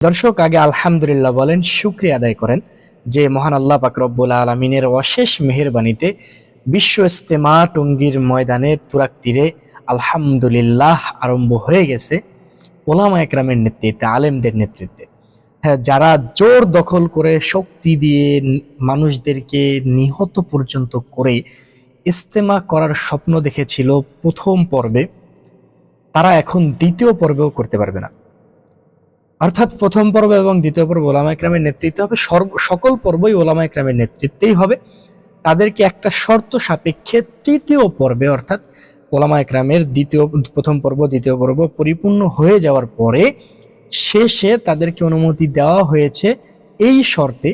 দর্শক, আগে আলহামদুলিল্লাহ বলেন, শুক্রিয়া আদায় করেন যে মহান আল্লাহ পাক রব্বুল আলমিনের অশেষ মেহেরবানিতে বিশ্ব ইস্তেমা টঙ্গীর ময়দানের তুরাক তীরে আলহামদুলিল্লাহ আরম্ভ হয়ে গেছে ওলামা একরামের নেতৃত্বে, আলেমদের নেতৃত্বে। হ্যাঁ যারা জোর দখল করে, শক্তি দিয়ে মানুষদেরকে নিহত পর্যন্ত করে ইস্তেমা করার স্বপ্ন দেখেছিল প্রথম পর্বে, তারা এখন দ্বিতীয় পর্বেও করতে পারবে না। অর্থাৎ প্রথম পর্ব এবং দ্বিতীয় পর্ব ওলামা একরামের নেতৃত্বে হবে। সর্ব, সকল পর্বই ওলামা একরামের নেতৃত্বেই হবে। তাদেরকে একটা শর্ত সাপেক্ষে তৃতীয় পর্বে অর্থাৎ ওলামা একরামের দ্বিতীয়, প্রথম পর্ব, দ্বিতীয় পর্ব পরিপূর্ণ হয়ে যাওয়ার পরে শেষে তাদেরকে অনুমতি দেওয়া হয়েছে এই শর্তে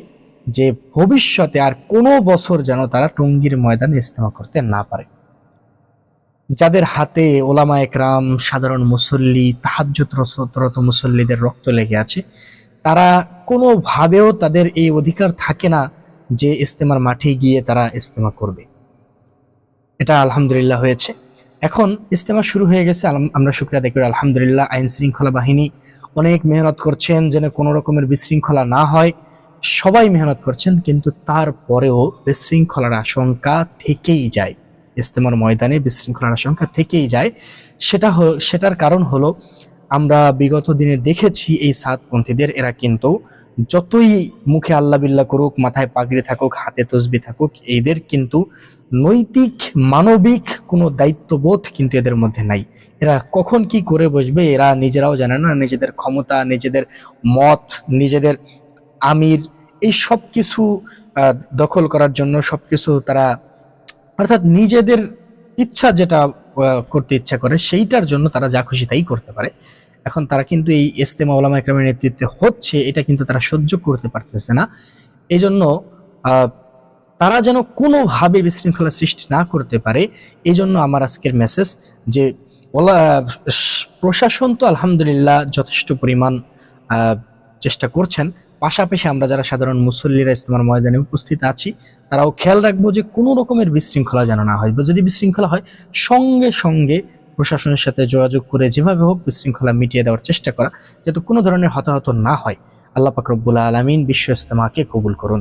যে ভবিষ্যতে আর কোনো বছর যেন তারা টঙ্গীর ময়দানে ইস্তেমা করতে না পারে। যাদের হাতে ওলামা একরাম, সাধারণ মুসল্লি, তাহাজ্জুদ রসরত মুসল্লিদের রক্ত লেগে আছে, তারা কোনোভাবেও তাদের এই অধিকার থাকে না যে ইস্তেমার মাঠে গিয়ে তারা ইস্তেমা করবে। এটা আলহামদুলিল্লাহ হয়েছে। এখন ইস্তেমা শুরু হয়ে গেছে আমরা শুক্রিয়া দেখি আলহামদুলিল্লাহ, আইন শৃঙ্খলা বাহিনী অনেক মেহনত করছেন যেন কোনো রকমের বিশৃঙ্খলা না হয়। সবাই মেহনত করছেন, কিন্তু তারপরেও বিশৃঙ্খলার আশঙ্কা থেকেই যায়। ইস্তেমার ময়দানে বিশৃঙ্খলার আশঙ্কা থেকেই যায়। সেটা সেটার কারণ হলো, আমরা বিগত দিনে দেখেছি এই সাতপন্থীদের, এরা কিন্তু যতই মুখে আল্লাহ বিল্লাহ করুক, মাথায় পাগড়ি থাকুক, হাতে তসবি থাকুক, এদের কিন্তু নৈতিক, মানবিক কোনো দায়িত্ববোধ কিন্তু এদের মধ্যে নাই। এরা কখন কি করে বসবে, এরা নিজেরাও জানে না, নিজেদের ক্ষমতা, নিজেদের মত, নিজেদের আমির, এই সব কিছু দখল করার জন্য সবকিছু তারা অর্থাৎ নিজেদের ইচ্ছা যেটা করতে ইচ্ছা করে, সেইটার জন্য তারা যা খুশি তাই করতে পারে। এখন তারা কিন্তু এই ইস্তেমা ওলামা একরামের নেতৃত্বে হচ্ছে, এটা কিন্তু তারা সহ্য করতে পারতেছে না। এই জন্য তারা যেন কোনোভাবে বিশৃঙ্খলা সৃষ্টি না করতে পারে এই জন্য আমার আজকের মেসেজ যে, ওলা প্রশাসন তো আলহামদুলিল্লাহ যথেষ্ট পরিমাণ চেষ্টা করছেন পাশাপাশি আমরা যারা সাধারণ মুসল্লিরা ইস্তমার ময়দানে উপস্থিত আছি, তারাও খেয়াল রাখব যে কোনো রকমের বিশৃঙ্খলা যেন না হয়। যদি বিশৃঙ্খলা হয়, সঙ্গে সঙ্গে প্রশাসনের সাথে যোগাযোগ করে যেভাবে হোক বিশৃঙ্খলা মিটিয়ে দেওয়ার চেষ্টা করা, যাতে কোনো ধরনের হতাহত না হয়। আল্লাহ পাকরবুল্লা আলমিন বিশ্ব ইস্তেমাকে কবুল করুন।